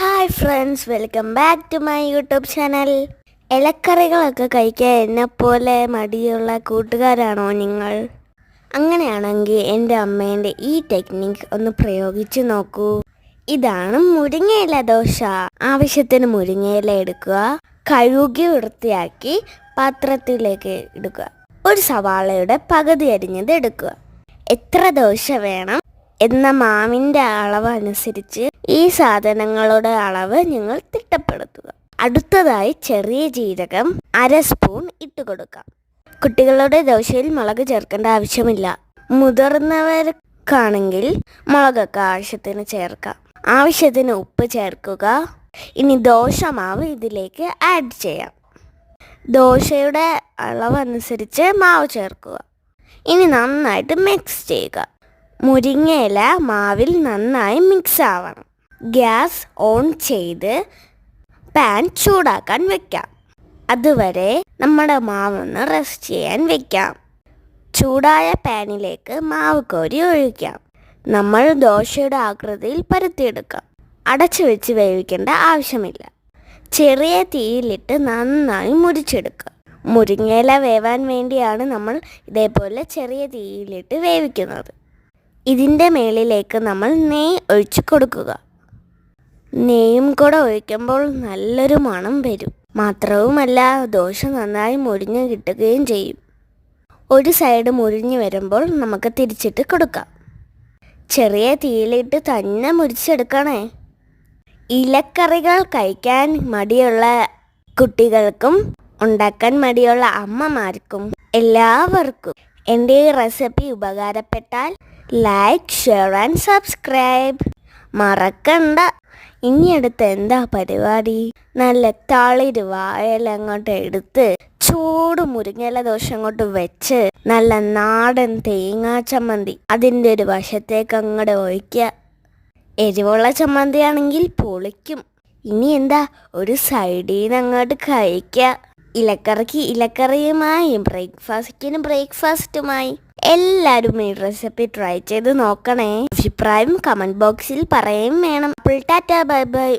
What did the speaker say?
Hi friends welcome back to my YouTube channel ഇലക്കറികളൊക്കെ കഴിക്കാൻ എന്നെപ്പോലെ മടിയുള്ള കൂട്ടുകാരാണോ നിങ്ങൾ? അങ്ങനെയാണെങ്കിൽ എന്റെ അമ്മേന്റെ ഈ ടെക്നിക്ക് ഒന്ന് പ്രയോഗിച്ച് നോക്കൂ. ഇതാണ് മുരിങ്ങയില ദോശ. ആവശ്യത്തിന് മുരിങ്ങയില എടുക്കുക. കഴുകി വൃത്തിയാക്കി പാത്രത്തിലേക്ക് ഇടുക. ഒരു സവാളയുടെ പകുതി അരിഞ്ഞത് എടുക്കുക. എത്ര ദോശ വേണം എന്ന മാവിന്റെ അളവ് അനുസരിച്ച് ഈ സാധനങ്ങളുടെ അളവ് നിങ്ങൾ തിട്ടപ്പെടുത്തുക. അടുത്തതായി ചെറിയ ജീരകം അര സ്പൂൺ ഇട്ട് കൊടുക്കാം. കുട്ടികളുടെ ദോശയിൽ മുളക് ചേർക്കേണ്ട ആവശ്യമില്ല. മുതിർന്നവർക്കാണെങ്കിൽ മുളകൊക്കെ ആവശ്യത്തിന് ചേർക്കാം. ആവശ്യത്തിന് ഉപ്പ് ചേർക്കുക. ഇനി ദോശമാവ് ഇതിലേക്ക് ആഡ് ചെയ്യാം. ദോശയുടെ അളവനുസരിച്ച് മാവ് ചേർക്കുക. ഇനി നന്നായിട്ട് മിക്സ് ചെയ്യുക. മുരിങ്ങയില മാവിൽ നന്നായി മിക്സ് ആവണം. ഗ്യാസ് ഓൺ ചെയ്ത് പാൻ ചൂടാക്കാൻ വെക്കാം. അതുവരെ നമ്മുടെ മാവൊന്ന് റെസ്റ്റ് ചെയ്യാൻ വെക്കാം. ചൂടായ പാനിലേക്ക് മാവ് കോരി ഒഴിക്കാം. നമ്മൾ ദോശയുടെ ആകൃതിയിൽ പരത്തിയെടുക്കാം. അടച്ചു വെച്ച് വേവിക്കേണ്ട ആവശ്യമില്ല. ചെറിയ തീയിലിട്ട് നന്നായി മുരിച്ചെടുക്കുക. മുരിങ്ങയില വേവാൻ വേണ്ടിയാണ് നമ്മൾ ഇതേപോലെ ചെറിയ തീയിലിട്ട് വേവിക്കുന്നത്. ഇതിന്റെ മേളിലേക്ക് നമ്മൾ നെയ്യ് ഒഴിച്ചു കൊടുക്കുക. നെയ്യും കൂടെ ഒഴിക്കുമ്പോൾ നല്ലൊരു മണം വരും. മാത്രവുമല്ല ദോശ നന്നായി മുരിഞ്ഞ് കിട്ടുകയും ചെയ്യും. ഒരു സൈഡ് മുരിഞ്ഞ് വരുമ്പോൾ നമുക്ക് തിരിച്ചിട്ട് കൊടുക്കാം. ചെറിയ തീയിലിട്ട് തന്നെ മുരിച്ചെടുക്കണേ. ഇലക്കറികൾ കഴിക്കാൻ മടിയുള്ള കുട്ടികൾക്കും ഉണ്ടാക്കാൻ മടിയുള്ള അമ്മമാർക്കും എല്ലാവർക്കും എന്റെ ഈ റെസിപ്പി ഉപകാരപ്പെട്ടാൽ ലൈക്ക് ഷെയർ ആൻഡ് സബ്സ്ക്രൈബ്. മറക്കണ്ട. ഇനി അടുത്ത് എന്താ പരിപാടി? നല്ല തളിര് വായല അങ്ങോട്ട് എടുത്ത് ചൂട് മുരിങ്ങല ദോശ അങ്ങോട്ട് വെച്ച് നല്ല നാടൻ തേങ്ങാ ചമ്മന്തി. അതിന്റെ ഒരു വശത്തേക്ക് അങ്ങോട്ട് ഒഴിക്കുക. എരിവുള്ള ചമ്മന്തിയാണെങ്കിൽ പൊളിക്കും. ഇനി എന്താ ഒരു സൈഡിൽ നിന്ന് അങ്ങോട്ട് കഴിക്കുക. ഇലക്കറിക്ക് ഇലക്കറിയുമായി ബ്രേക്ക്ഫാസ്റ്റിന് ബ്രേക്ക്ഫാസ്റ്റുമായി. എല്ലാവരും ഈ റെസിപ്പി ട്രൈ ചെയ്ത് നോക്കണേ. അഭിപ്രായം കമന്റ് ബോക്സിൽ പറയുകയും വേണം. അപ്പോൾ ടാറ്റ ബൈ ബൈ.